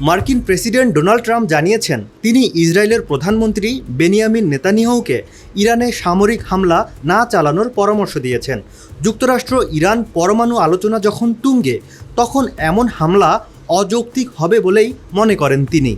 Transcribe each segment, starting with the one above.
মার্কিন president Donald Trump জানিয়েছেন, তিনি ইসরায়েলের প্রধানমন্ত্রী বেনিয়ামিন নেতানিয়াহুকে ইরানে সামরিক হামলা না চালানোর পরামর্শ দিয়েছেন। যুক্তরাষ্ট্র ইরান পরমাণু আলোচনা যখন তুঙ্গে, তখন এমন হামলা অযৌক্তিক হবে বলেই মনে করেন তিনি।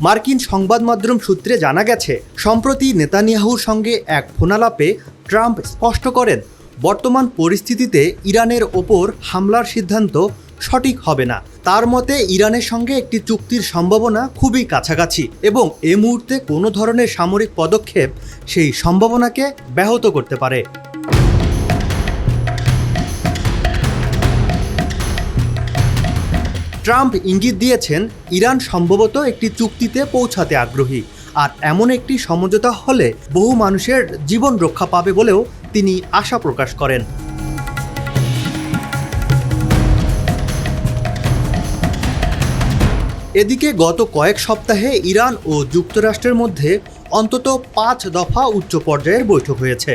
মার্কিন সংবাদ মাধ্যম সূত্রে জানা গেছে, সম্প্রতি নেতানিয়াহুর সঙ্গে এক ফোনালাপে ট্রাম্প স্পষ্ট করেন বর্তমান পরিস্থিতিতে ইরানের ওপর হামলার সিদ্ধান্ত সঠিক হবে না। তার মতে, ইরানের সঙ্গে একটি চুক্তির সম্ভাবনা খুবই কাছাকাছি এবং এ মুহূর্তে কোনো ধরনের সামরিক পদক্ষেপ সেই সম্ভাবনাকে ব্যাহত করতে পারে। ট্রাম্প ইঙ্গিত দিয়েছেন, ইরান সম্ভবত একটি চুক্তিতে পৌঁছাতে আগ্রহী। আর এমন একটি সমঝোতা হলে বহু মানুষের জীবন রক্ষা পাবে বলেও তিনি আশা প্রকাশ করেন। এদিকে গত কয়েক সপ্তাহে ইরান ও যুক্তরাষ্ট্রের মধ্যে অন্তত পাঁচ দফা উচ্চ পর্যায়ের বৈঠক হয়েছে।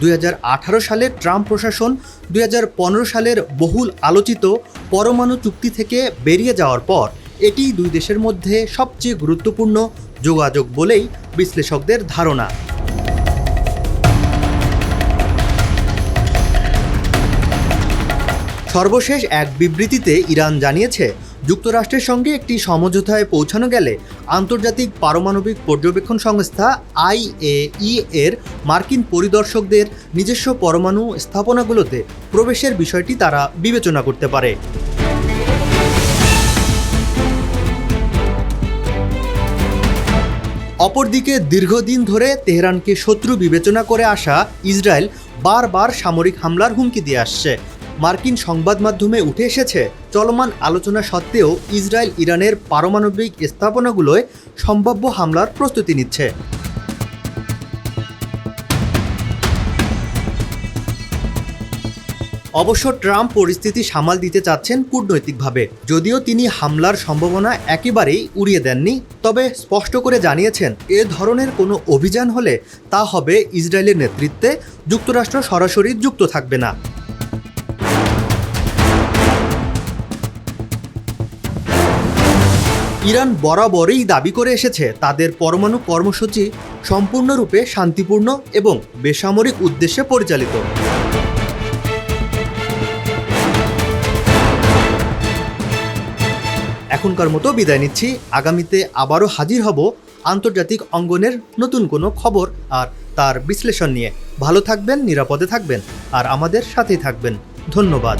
দু হাজার আঠারো সালে ট্রাম্প প্রশাসন, দুই হাজার পনেরো সালের বহুল আলোচিত পরমাণু চুক্তি থেকে বেরিয়ে যাওয়ার পর এটি দুই দেশের মধ্যে সবচেয়ে গুরুত্বপূর্ণ যোগাযোগ বলেই বিশ্লেষকদের ধারণা। সর্বশেষ এক বিবৃতিতে ইরান জানিয়েছে, যুক্তরাষ্ট্রের সঙ্গে একটি সমঝোতায় পৌঁছানো গেলে আন্তর্জাতিক পারমাণবিক পর্যবেক্ষণ সংস্থা আইএই এর মার্কিন পরিদর্শকদের নিজস্ব পরমাণু স্থাপনাগুলোতে প্রবেশের বিষয়টি তারা বিবেচনা করতে পারে। অপরদিকে দীর্ঘদিন ধরে তেহরানকে শত্রু বিবেচনা করে আসা ইসরায়েল বারবার সামরিক হামলার হুমকি দিয়ে আসছে। মার্কিন সংবাদ মাধ্যমে উঠে এসেছে চলমান আলোচনা সত্ত্বেও ইসরায়েল ইরানের পারমাণবিক স্থাপনাগুলোয় সম্ভাব্য হামলার প্রস্তুতি নিচ্ছে। অবশ্য ট্রাম্প পরিস্থিতি সামাল দিতে চাচ্ছেন কূটনৈতিকভাবে। যদিও তিনি হামলার সম্ভাবনা একেবারেই উড়িয়ে দেননি, তবে স্পষ্ট করে জানিয়েছেন, এ ধরনের কোনো অভিযান হলে তা হবে ইসরায়েলের নেতৃত্বে, যুক্তরাষ্ট্র সরাসরি যুক্ত থাকবে না। ইরান বরাবরই দাবি করে এসেছে, তাদের পরমাণু কর্মসূচি সম্পূর্ণরূপে শান্তিপূর্ণ এবং বেসামরিক উদ্দেশ্যে পরিচালিত। এখনকার মতো বিদায় নিচ্ছি। আগামীতে আবারও হাজির হব আন্তর্জাতিক অঙ্গনের নতুন কোনো খবর আর তার বিশ্লেষণ নিয়ে। ভালো থাকবেন, নিরাপদে থাকবেন আর আমাদের সাথেই থাকবেন। ধন্যবাদ।